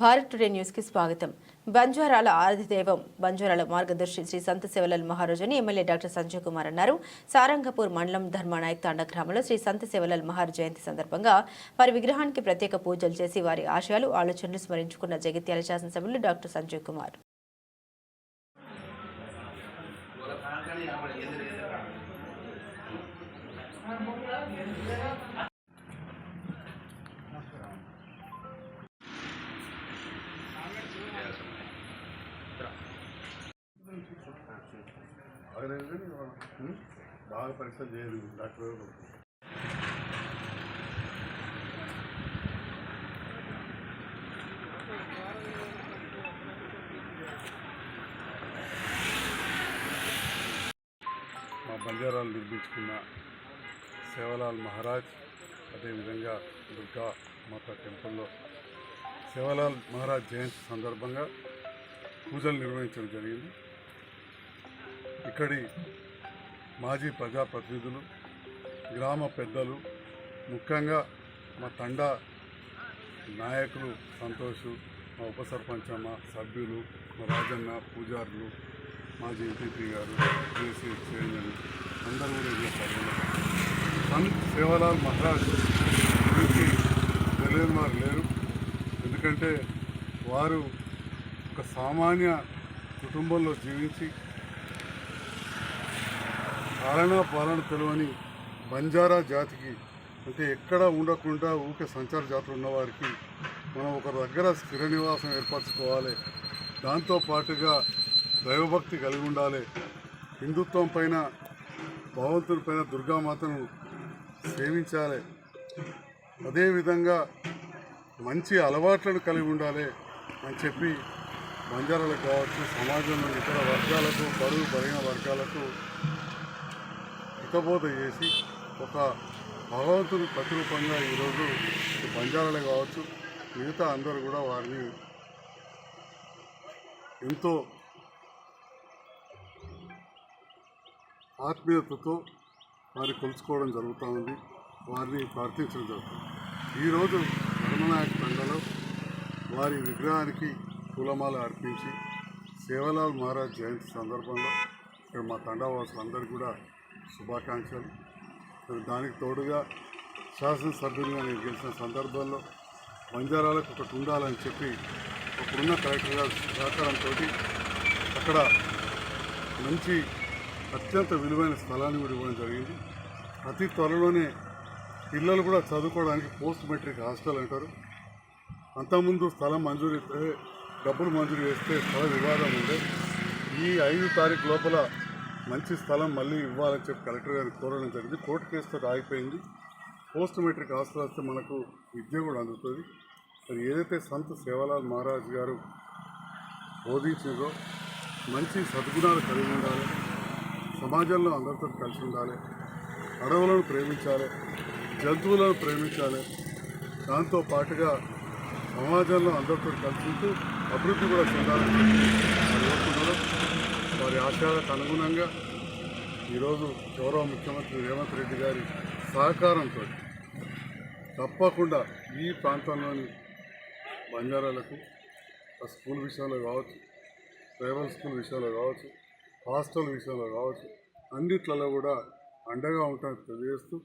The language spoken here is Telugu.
భారత్ టుడే న్యూస్కి స్వాగతం. బంజారాల ఆదిదేవం బంజారాల మార్గదర్శి శ్రీ సంత శివలాల్ మహారాజ్ అని ఎమ్మెల్యే డాక్టర్ సంజయ్ కుమార్ అన్నారు. సారంగపూర్ మండలం ధర్మానాయక్ తాండ గ్రామంలో శ్రీ సంత శివలాల్ మహారాజ్ జయంతి సందర్భంగా వారి విగ్రహానికి ప్రత్యేక పూజలు చేసి వారి ఆశయాలు ఆలోచనలు స్మరించుకున్న జగిత్యాల శాసనసభ్యులు డాక్టర్ సంజయ్ కుమార్. బాగా పరీక్ష చేయదు డాక్టర్ మా బంజారాలు నిర్మించుకున్న సేవలాల్ మహారాజ్ అదేవిధంగా దుర్గా మాత టెంపుల్లో సేవలాల్ మహారాజ్ జయంతి సందర్భంగా పూజలు నిర్వహించడం జరిగింది. ఇక్కడి మాజీ ప్రజాప్రతినిధులు గ్రామ పెద్దలు ముఖ్యంగా మా తండా నాయకులు సంతోష్ మా ఉప సర్పంచమ్మ సభ్యులు మా రాజన్న పూజారులు మాజీ ఎంపీపీ గారు జేసీ చైర్మన్ అందరూ కూడా ఇదే సంత్ సేవలాల్ మహారాజ్ గురించి తెలియని వారు లేరు. ఎందుకంటే వారు ఒక సామాన్య కుటుంబంలో జీవించి పాలన పాలన తెలియని బంజారా జాతికి అంటే ఎక్కడ ఉండకుండా ఊకే సంచార జాతులు ఉన్నవారికి మనం ఒక దగ్గర స్థిర నివాసం ఏర్పరచుకోవాలి. దాంతో పాటుగా దైవభక్తి కలిగి ఉండాలి. హిందుత్వం పైన భగవంతుని పైన దుర్గామాతను సేవించాలి. అదేవిధంగా మంచి అలవాట్లను కలిగి ఉండాలి అని చెప్పి బంజారాలకు కావచ్చు సమాజంలో ఇతర వర్గాలకు బరువు బలహీన వర్గాలకు హితబోధ చేసి ఒక భగవంతుని ప్రతిరూపంగా ఈరోజు ఇటు బంజారాలే కావచ్చు మిగతా అందరూ కూడా వారిని ఎంతో ఆత్మీయతతో వారిని కొలుచుకోవడం జరుగుతూ ఉంది వారిని ప్రార్థించడం జరుగుతుంది. ఈరోజు ధర్మనాయక తండలో వారి విగ్రహానికి పూలమాల అర్పించి సేవలాల్ మహారాజ్ జయంతి సందర్భంలో ఇక్కడ మా తండావాసులందరికీ కూడా శుభాకాంక్షలు. మరి దానికి తోడుగా శాసనసభ్యులుగా నేను గెలిచిన సందర్భంలో బంజారాలకు ఒకటి ఉండాలని చెప్పి అప్పుడున్న కలెక్టర్ గారి సహకారంతో అక్కడ మంచి అత్యంత విలువైన స్థలాన్ని కూడా ఇవ్వడం జరిగింది. అతి త్వరలోనే పిల్లలు కూడా చదువుకోవడానికి పోస్ట్ మెట్రిక్ హాస్టల్ అంటారు. అంతకుముందు స్థలం మంజూరు డబ్బులు మంజూరు చేస్తే స్థల వివాదం ఉండే ఈ ఐదు తారీఖు లోపల మంచి స్థలం మళ్ళీ ఇవ్వాలని చెప్పి కలెక్టర్ గారికి కోరడం జరిగింది. కోర్టు కేసుతో ఆగిపోయింది పోస్ట్ మెట్రిక్ హాస్టల్ వస్తే మనకు విద్య కూడా అందుతుంది. మరి ఏదైతే సంత సేవలాల్ మహారాజ్ గారు బోధించిందో మంచి సద్గుణాలు కలిగి ఉండాలి. సమాజంలో అందరితో కలిసి ఉండాలి. అడవులను ప్రేమించాలి. జంతువులను ప్రేమించాలి. దాంతో పాటుగా సమాజంలో అందరితో కలిసి ఉంటూ అభివృద్ధి కూడా చెందాలి ఆశయాలకు అనుగుణంగా ఈరోజు గౌరవ ముఖ్యమంత్రి రేవంత్ రెడ్డి గారి సహకారంతో తప్పకుండా ఈ ప్రాంతంలోని బంజారాలకు ఆ స్కూల్ విషయంలో కావచ్చు ట్రైబల్ స్కూల్ విషయంలో కావచ్చు హాస్టల్ విషయంలో కావచ్చు అన్నిట్లలో కూడా అండగా ఉంటామని తెలియజేస్తూ